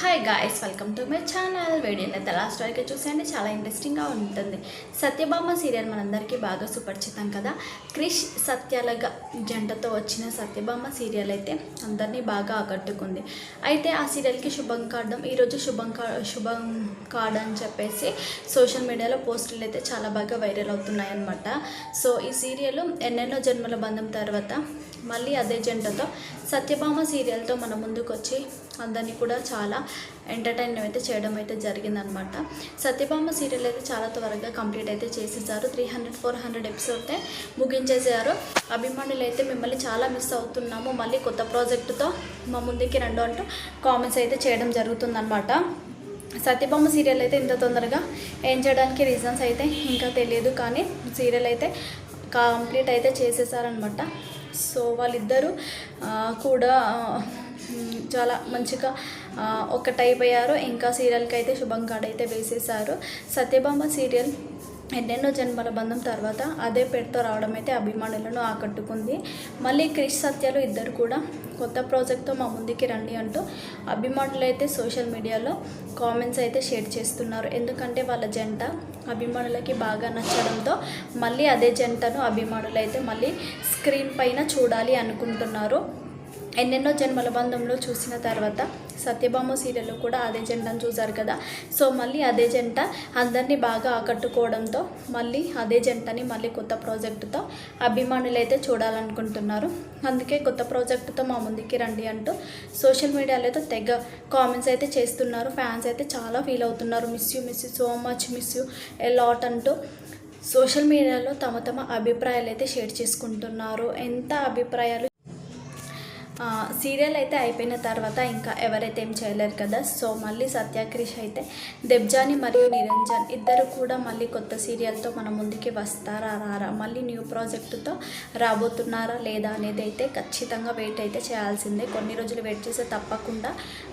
Hi guys welcome to my channel వీడియోని అయితే last వరకు చూసేయండి. చాలా ఇంట్రెస్టింగ్గా ఉంటుంది. సత్యభామ సీరియల్ మనందరికీ బాగా సుపరిచితం కదా? క్రిష్ సత్యాల జంటతో వచ్చిన సత్యభామ సీరియల్ అయితే అందరినీ బాగా ఆకట్టుకుంది. అయితే ఆ సీరియల్కి శుభం కాడడం ఈరోజు శుభం కా శుభం కార్డ్ అని చెప్పేసి సోషల్ మీడియాలో పోస్టులు అయితే చాలా బాగా వైరల్ అవుతున్నాయి అన్నమాట సో ఈ సీరియల్ ఎన్నెన్నో జన్మల బంధం తర్వాత మళ్ళీ అదే జంటతో సత్యభామ సీరియల్తో మన ముందుకు వచ్చి అందరినీ కూడా చాలా ఎంటర్టైన్ అయితే చేయడం అయితే జరిగిందనమాట. సత్యభామ సీరియల్ అయితే చాలా త్వరగా కంప్లీట్ అయితే చేసేసారు. Three hundred four hundred episode ముగించేసారు. అభిమానులు అయితే మిమ్మల్ని చాలా మిస్ అవుతున్నాము. మళ్ళీ కొత్త ప్రాజెక్టుతో మా ముందుకి రెండు అంటూ కామెంట్స్ అయితే చేయడం జరుగుతుందనమాట. సత్యభామ సీరియల్ అయితే ఇంత తొందరగా ఏం చేయడానికి రీజన్స్ అయితే ఇంకా తెలియదు కానీ సీరియల్ అయితే కంప్లీట్ అయితే చేసేసారనమాట. సో వాళ్ళిద్దరూ కూడా చాలా మంచిగా ఒకటైపోయారు ఇంకా సీరియల్కి అయితే శుభం కార్డ్ అయితే వేసేసారు సత్యభామ సీరియల్ ఎన్నెన్నో జన్మల బంధం తర్వాత అదే పేరుతో రావడం అయితే అభిమానులను ఆకట్టుకుంది. మళ్ళీ క్రిష్ సత్యాలు ఇద్దరు కూడా కొత్త ప్రాజెక్ట్తో మా ముందుకి రండి అంటూ అభిమానులు అయితే సోషల్ మీడియాలో కామెంట్స్ అయితే షేర్ చేస్తున్నారు. ఎందుకంటే వాళ్ళ జంట అభిమానులకి బాగా నచ్చడంతో మళ్ళీ అదే జంటను అభిమానులు అయితే మళ్ళీ స్క్రీన్ పైన చూడాలి అనుకుంటున్నారు. ఎన్నెన్నో జన్మల బంధంలో చూసిన తర్వాత సత్యభామ సీరియల్లో కూడా అదే జంటను చూశారు కదా. సో మళ్ళీ అదే జంట అందరినీ బాగా ఆకట్టుకోవడంతో మళ్ళీ అదే జంటని మళ్ళీ కొత్త ప్రాజెక్టుతో అభిమానులు అయితే చూడాలనుకుంటున్నారు. అందుకే కొత్త ప్రాజెక్టుతో మా ముందుకి రండి అంటూ సోషల్ మీడియాలో అయితే తెగ కామెంట్స్ అయితే చేస్తున్నారు. ఫ్యాన్స్ అయితే చాలా ఫీల్ అవుతున్నారు. Miss you miss you so much miss you a lot అంటూ సోషల్ మీడియాలో తమ తమ అభిప్రాయాలు అయితే షేర్ చేసుకుంటున్నారు. ఎంత అభిప్రాయాలు సీరియల్ అయితే అయిపోయిన తర్వాత ఇంకా ఎవరైతే ఏం చేయలేరు కదా సో మళ్ళీ సత్యాక్రిష్ అయితే దెబ్జాని మరియు నిరంజన్ ఇద్దరు కూడా మళ్ళీ కొత్త సీరియల్తో మన ముందుకి వస్తారా రారా? మళ్ళీ న్యూ ప్రాజెక్టుతో రాబోతున్నారా లేదా అనేది అయితే ఖచ్చితంగా వెయిట్ అయితే చేయాల్సిందే. కొన్ని రోజులు వెయిట్ చేస్తే తప్పకుండా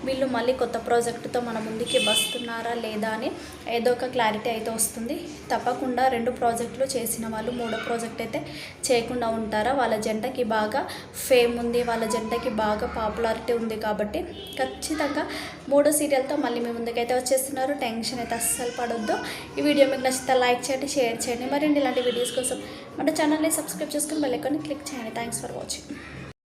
వీళ్ళు మళ్ళీ కొత్త ప్రాజెక్టుతో మన ముందుకి వస్తున్నారా లేదా అని ఏదో ఒక క్లారిటీ అయితే వస్తుంది. తప్పకుండా రెండు ప్రాజెక్టులు చేసిన వాళ్ళు మూడో ప్రాజెక్ట్ అయితే చేయకుండా ఉంటారా? వాళ్ళ జంటకి బాగా ఫేమ్ ఉంది వాళ్ళ జంట జంటకి బాగా పాపులారిటీ ఉంది కాబట్టి ఖచ్చితంగా మూడో సీరియల్తో మళ్ళీ మీ ముందుకైతే వచ్చేస్తున్నారు. టెన్షన్ అయితే అస్సలు పడొద్దు. ఈ వీడియో మీకు నచ్చితే లైక్ చేయండి షేర్ చేయండి. మరిన్ని ఇలాంటి వీడియోస్ కోసం మన ఛానల్ని సబ్స్క్రైబ్ చేసుకుని మళ్ళీ ఐకాన్ని క్లిక్ చేయండి. Thanks for watching.